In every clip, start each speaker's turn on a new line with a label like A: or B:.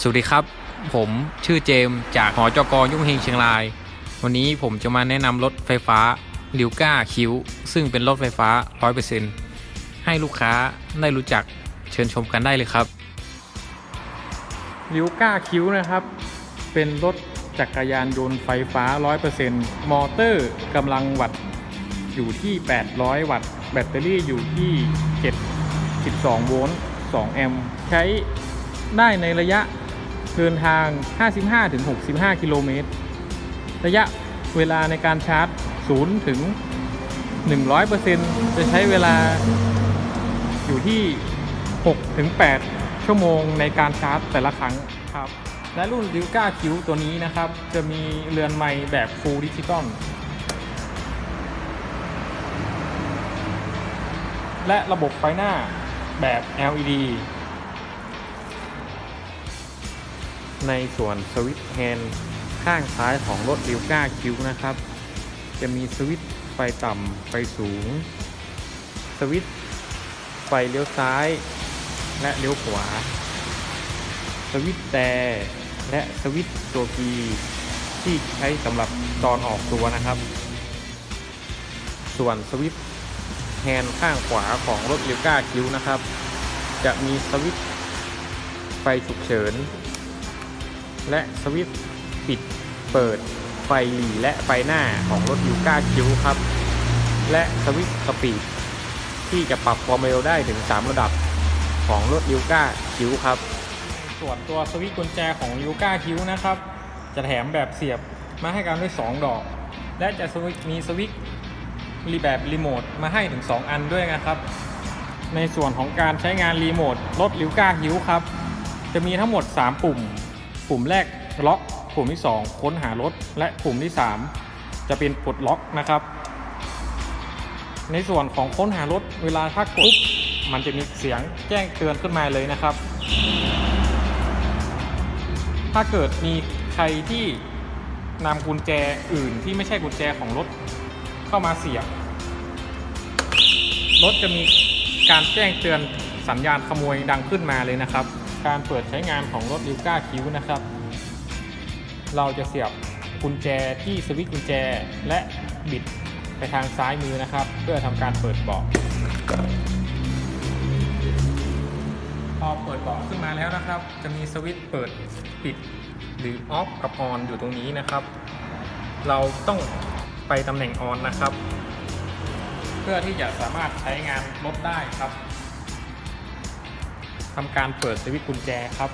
A: สวัสดีครับ ผมชื่อเจมจากหอจกยุ่งเฮงเชียงราย วันนี้ผมจะมาแนะนำรถไฟฟ้าลิวก้าคิวซึ่งเป็นรถไฟฟ้า 100%ให้ลูกค้าได้รู้จักเชิญชมกันได้เลยครับลิวก้าคิวนะครับ เป็นรถจักรยานยนต์ไฟฟ้า 100%มอเตอร์กำลังวัตต์อยู่ที่ 800 วัตต์ แบตเตอรี่อยู่ที่ 7 12 โวลต์ 2 แอมป์ ใช้ได้ในระยะ เดินทาง 55-65 กิโลเมตร ระยะเวลาในการชาร์จ 0 ถึง 100%จะใช้เวลาอยู่ที่ 6-8 ชั่วโมงในการชาร์จแต่ละครั้งครับ และรุ่น l ิ g a Q ตัวนี้นะครับ จะมีเรือนไม้แบบ Full Digital และระบบไฟหน้าแบบ LED ในส่วนสวิตช์แฮนด์ข้างซ้ายของรถ l ิ g a Q นะครับ จะมีสวิตช์ไฟต่ำไฟสูง สวิตช์ไฟเลี้ยวซ้าย และเลี้ยวขวา สวิตช์แต่และสวิตช์ตัวกีที่ใช้สำหรับตอนออกตัวนะครับ ส่วนสวิตช์แฮนด์ข้างขวาของรถลิวก้าคิวนะครับ จะมีสวิตช์ไฟฉุกเฉิน และสวิตช์ปิดเปิดไฟหลีและไฟหน้าของรถลิวก้าคิวครับ และสวิตช์สปีดที่จะปรับความเร็วได้ถึง 3 ระดับของรถลิวก้าคิวครับ ส่วนตัวสวิตช์กุญแจของลิวก้าคิวนะครับ จะแถมแบบเสียบมาให้กันด้วย 2 ดอก และจะมีสวิตช์รีแบบรีโมทมาให้ถึง 2 อันด้วยนะครับ ในส่วนของการใช้งานรีโมทรถลิวก้าฮิวครับ จะมีทั้งหมด 3 ปุ่ม ปุ่มแรกล็อกปุ่มที่ 2 ค้นหารถ และปุ่มที่ 3 จะเป็นปลดล็อกนะครับ ในส่วนของค้นหารถเวลาถ้ากดมันจะมีเสียงแจ้งเตือนขึ้นมาเลยนะครับ ถ้าเกิดมีใครที่นำกุญแจอื่นที่ไม่ใช่กุญแจของรถเข้ามาเสียบรถจะมีการแจ้งเตือนสัญญาณขโมยดังขึ้นมาเลยนะครับ การเปิดใช้งานของรถลิวก้าคิวนะครับ เราจะเสียบกุญแจที่สวิตช์กุญแจและบิดไปทางซ้ายมือนะครับ เพื่อทำการเปิดเบาะพอเปิดเบาะขึ้นมาแล้วนะครับ จะมีสวิตช์เปิดปิดหรือออฟกับออนอยู่ตรงนี้นะครับ เราต้องไปตำแหน่งออนนะครับ เพื่อที่จะสามารถใช้งานรถได้ครับ ทำการเปิดสวิตช์กุญแจครับ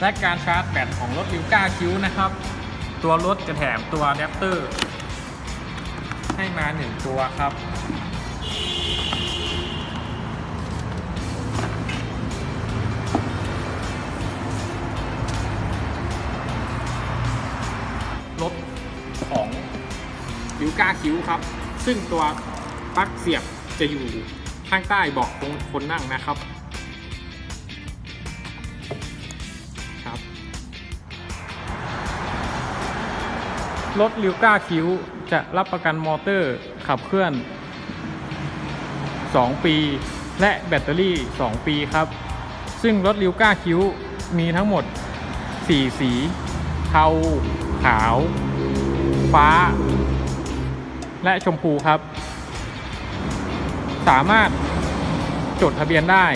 A: และการชาร์จแบตของรถลิวก้าคิวนะครับ ตัวรถจะแถมตัวอะแดปเตอร์ ให้มา1ตัวครับ รถของลิวก้าคิวครับ ซึ่งตัวปลั๊กเสียบจะอยู่ ข้างใต้บาะตรงคนนั่งนะครับครับ รถลิวก้าคิวจะรับประกันมอเตอร์ขับเคลื่อน 2 ปี และแบตเตอรี่ 2 ปีครับ ซึ่งรถลิวก้าคิวมีทั้งหมด 4 สีเทา ขาว ฟ้า และชมพูครับ สามารถจดทะเบียนได้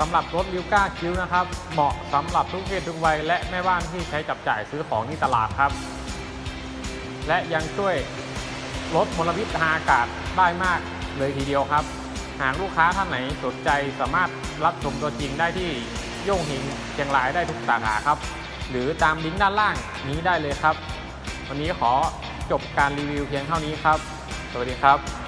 A: สำหรับรถลิวก้าคิวนะครับ เหมาะสำหรับทุกเพศทุกวัยและแม่บ้านที่ใช้จับจ่ายซื้อของที่ตลาดครับ และยังช่วยลดมลพิษทางอากาศได้มากเลยทีเดียวครับ หากลูกค้าท่านไหนสนใจสามารถรับชมตัวจริงได้ที่โย่งหิงเชียงรายได้ทุกสาขาครับ หรือตามลิงก์ด้านล่างนี้ได้เลยครับ วันนี้ขอจบการรีวิวเพียงเท่านี้ครับ สวัสดีครับ